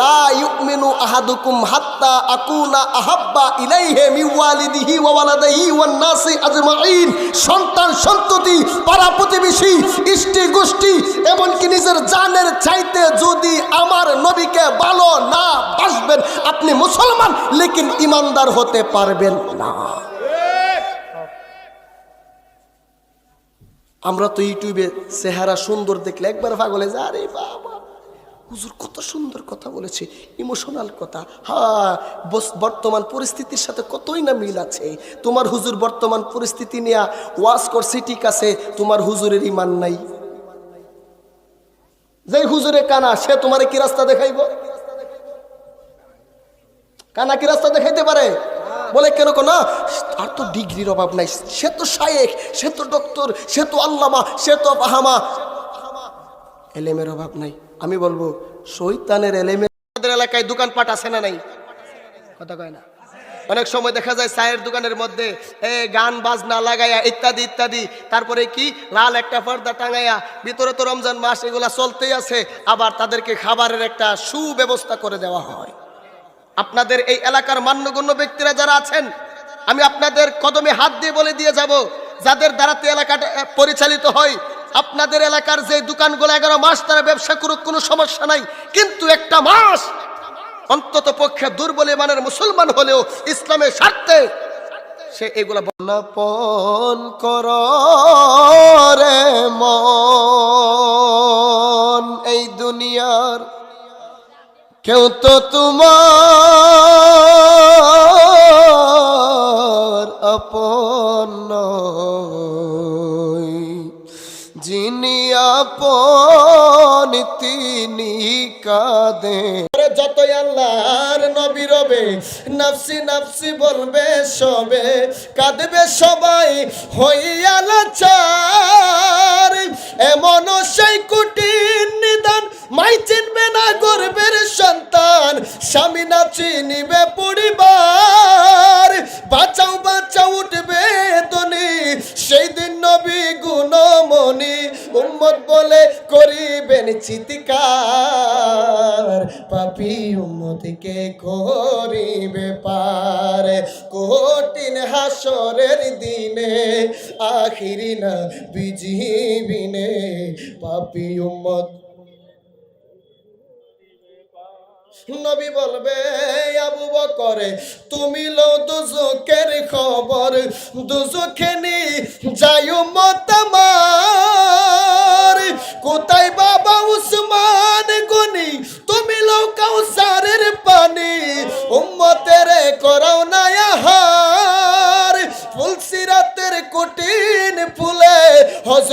লা আহাদুকুম সন্তান সন্ততি গোষ্ঠী নিজের চাইতে যদি আমার নবীকে না বাসবেন, আপনি মুসলমান, লেকিন ইমানদার হতে পারবেন না। আমরা তো ইউটিউবে চেহারা সুন্দর দেখলে একবার পাগলে যা আরে বাবা। হুজুর কত সুন্দর কথা বলেছে ইমোশনাল কথা। হ্যাঁ বর্তমান পরিস্থিতির সাথে কতই না মিল আছে। তোমার হুজুর বর্তমান পরিস্থিতি নিয়ে ওয়াজ করছে, ঠিক আছে, তোমার হুজুরের ইমান নাই। যে হুজুরে কানা, সে তোমারে কি রাস্তা দেখাইব? কানা কি রাস্তা দেখাইতে পারে? বলে কেন না, আর তো ডিগ্রির অভাব নাই। সে তো শায়েক সে তো ডক্টর, সে তো আল্লামা, সে তো বাহামা এলেমের অভাব নাই। আমি বলব শৈতানের আমাদের এলাকায় দোকানপাট আছে না নাই? কথা কয় না। অনেক সময় দেখা যায় চায়ের দোকানের মধ্যে গান, বাজনা লাগাইয়া ইত্যাদি ইত্যাদি। তারপরে কি? লাল একটা পর্দা টাঙাইয়া ভিতরে তো রমজান মাস, এগুলা চলতেই আছে। আবার তাদেরকে খাবারের একটা সুব্যবস্থা করে দেওয়া হয়। আপনাদের এই এলাকার মান্যগণ্য ব্যক্তিরা যারা আছেন, আমি আপনাদের কদমে হাত দিয়ে বলে দিয়ে যাব। যাদের দ্বারাতে এলাকাটা পরিচালিত হয় আপনাদের এলাকার যে দোকানগুলো এগারো মাস তারা ব্যবসা করুক, কোনো সমস্যা নাই কিন্তু একটা মাস অন্তত পক্ষে দুর্বল মানের মুসলমান হলেও ইসলামের স্বার্থে সে এগুলা বর্ণপন কর রে মন এই দুনিয়ার কেউ তো তোমার আপন। যিনি আপন, তিনি কাঁদে যতই আল্লাহর নবী রবে, নাফসি নাফসি বলবে সবে, কাঁদবে সবাই, হইয়া লাচার। এমন সেই কুটির নিদান, মাই চিনবে না গর্বের সন্তান। স্বামী না চিনিবে পরিবার চিৎকার, পাপি উম্মতিকে করিবে পার। কঠিন হাসরের দিনে আখিরি না বিজিবিনে, পাপি উম্মত নবী বলবে, আবু বকরে, তুমি লো দুজকের খবর, দুজকে নি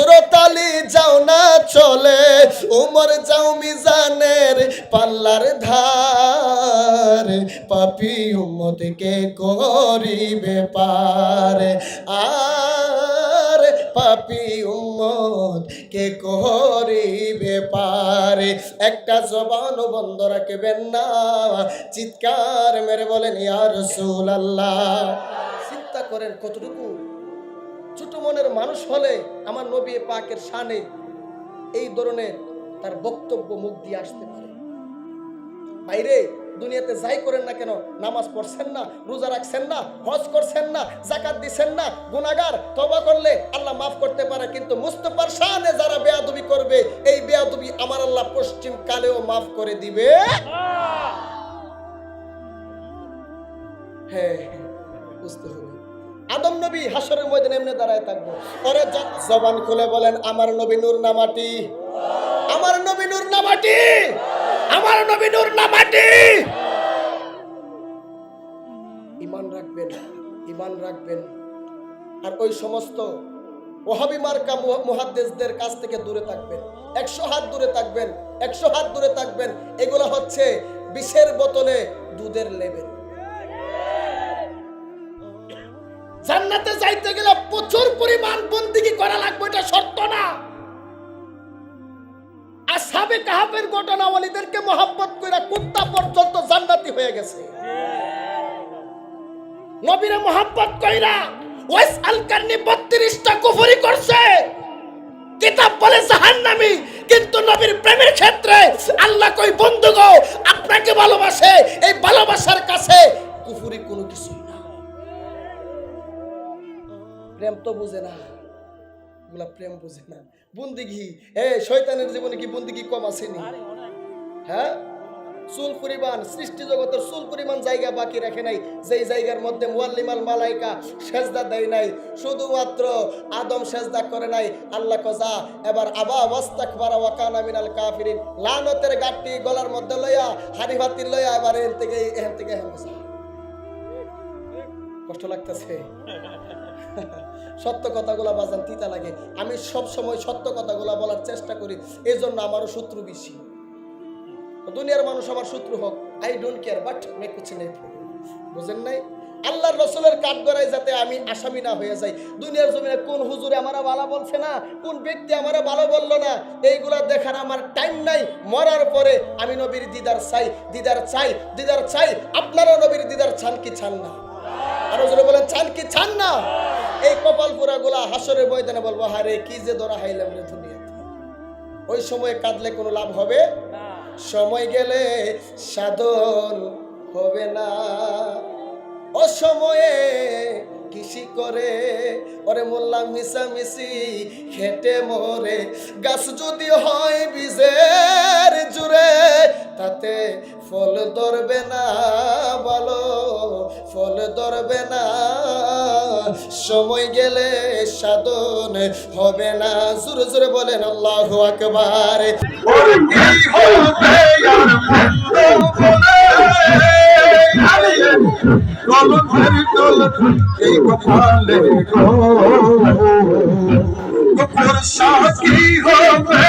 হজরত আলী যাও না চলে, উমর যাও মিজানের পাল্লার ধার। পাপি উম্মতকে করিবে পার। আর পাপি উম্মত কে করিবে পার। একটা জবান বন্ধ রাখবেন না, চিৎকার মেরে বলেন ইয়ার আল্লাহ চিন্তা করেন কতটুকু ছোট মনের মানুষ হলে আমার নবী পাকের শানে এই ধরনের তার বক্তব্য মুখ দিয়ে আসতে পারে। বাইরে দুনিয়াতে যাই করেন না কেন নামাজ পড়ছেন না রোজা রাখছেন না হজ করছেন না জাকাত দিছেন না গুনাগার তবা করলে আল্লাহ মাফ করতে পারে কিন্তু মুস্তফার শানে যারা বেয়াদুবি করবে এই বেয়াদবি আমার আল্লাহ পশ্চিম কালেও মাফ করে দিবে। হ্যাঁ হ্যাঁ, বুঝতে হবে। আদম নবী হাসরের ময়দানে এমনি দাঁড়ায় থাকব। জ- জবান খুলে বলেন, আমার নবী নূর না মাটি। আমার নবী নূর না মাটি। আমার নবী নূর না মাটি। ইমান রাখবেন ইমান রাখবেন। আর ওই সমস্ত ওহাবি মার্কা মুহ- মুহাদ্দিসদের কাছ থেকে দূরে থাকবেন। একশো হাত দূরে থাকবেন, একশো হাত দূরে থাকবেন। এগুলো হচ্ছে বিষের বোতলে দুধের লেবেল। জান্নাতে যাইতে গেলে প্রচুর পরিমাণ বন্দিগি করা লাগবে, এটা সত্য না। আসাবে কাহাবের ঘটনা ওয়ালিদেরকে মহাব্বত কইরা কুত্তা পর্যন্ত জান্নাতি হয়ে গেছে। নবীরে কইরা ওয়াইস আল কারনি 32টা কুফরি করছে। কিতাব বলে জাহান্নামী, কিন্তু নবীর প্রেমের ক্ষেত্রে আল্লাহ কই বন্ধু গো আপনাকে ভালোবাসে, এই ভালোবাসার কাছে কুফুরি কোনো কিছুই প্রেম তো বুঝে না। এগুলা প্রেম বুঝে না। বন্দিগি এ শয়তানের জীবনে কি বন্দিগি কম আসেনি? হ্যাঁ? চুল পরিমাণ সৃষ্টি জগতের চুল পরিমাণ জায়গা বাকি রাখে নাই। যেই জায়গার মধ্যে মুয়াল্লিমাল মালাইকা সেজদা দেয় নাই শুধুমাত্র আদম সেজদা করে নাই। আল্লাহ কজা এবার আবা ওয়াস্তাক বারা ওয়াকানা মিনাল কাফিরিন। লানতের গাঠটি গলার মধ্যে লইয়া হাড়ি ভাতি লইয়া এবার এখান থেকে এখান থেকে। কষ্ট লাগতেছে। সত্য কথাগুলো বাজান তিতা লাগে। আমি সব সময় সত্য কথাগুলো বলার চেষ্টা করি এই জন্য আমারও শত্রু বেশি। দুনিয়ার মানুষ আমার শত্রু হোক, I don't care, but make বুঝেন নাই? আল্লাহর রসুলের কাঠ গড়ায় যাতে আমি আসামি না হয়ে যাই, দুনিয়ার জমিনে কোন হুজুরে আমারা ভালো বলছে না, কোন ব্যক্তি আমারা ভালো বলল না, এইগুলা দেখার আমার টাইম নাই। মরার পরে আমি নবীর দিদার চাই দিদার চাই দিদার চাই। আপনারা নবীর দিদার চান কি চান না? আরও জোরে বলেন, চান কি চান না? এই কপাল পুরা গুলা হাসরের ময়দানে বলব হারে কি যে ধরা হাইলাম রে দুনিয়াতে। ওই সময় কাঁদলে কোনো লাভ হবে? সময় গেলে সাধন হবে না। অসময়ে কৃষি করে ওরে মোল্লা মিশামিশি খেটে মরে। গাছ যদি হয় বীজের জুড়ে তাতে ফল ধরবে না বলো। ফল ধরবে না। সময় গেলে সাধন হবে না। জোরে জোরে বলেন, আল্লাহ আকবার। এই গো গোপর সাকি হবে?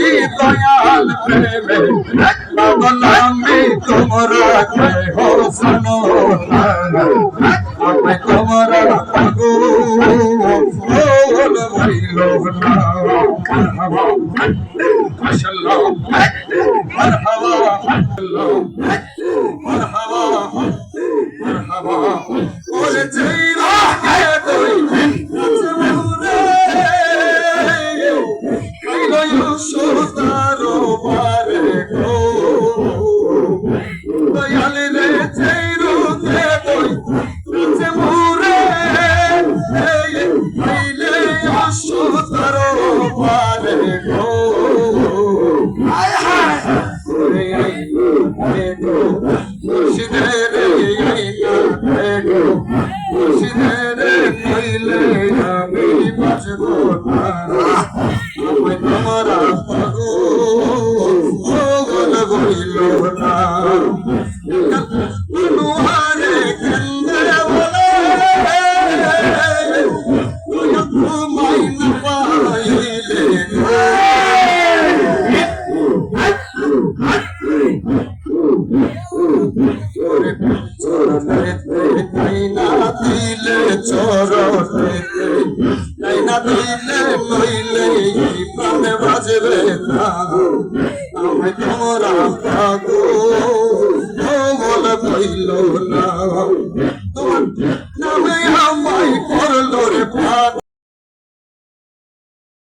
দয়াল রে চেইরু কে তুই নাচমুরে কইলে ইউসুতারো বারে গো। হায় হায়। আই রে গো। মুর্শিদে রে রে গো। মুর্শিদে না দিলে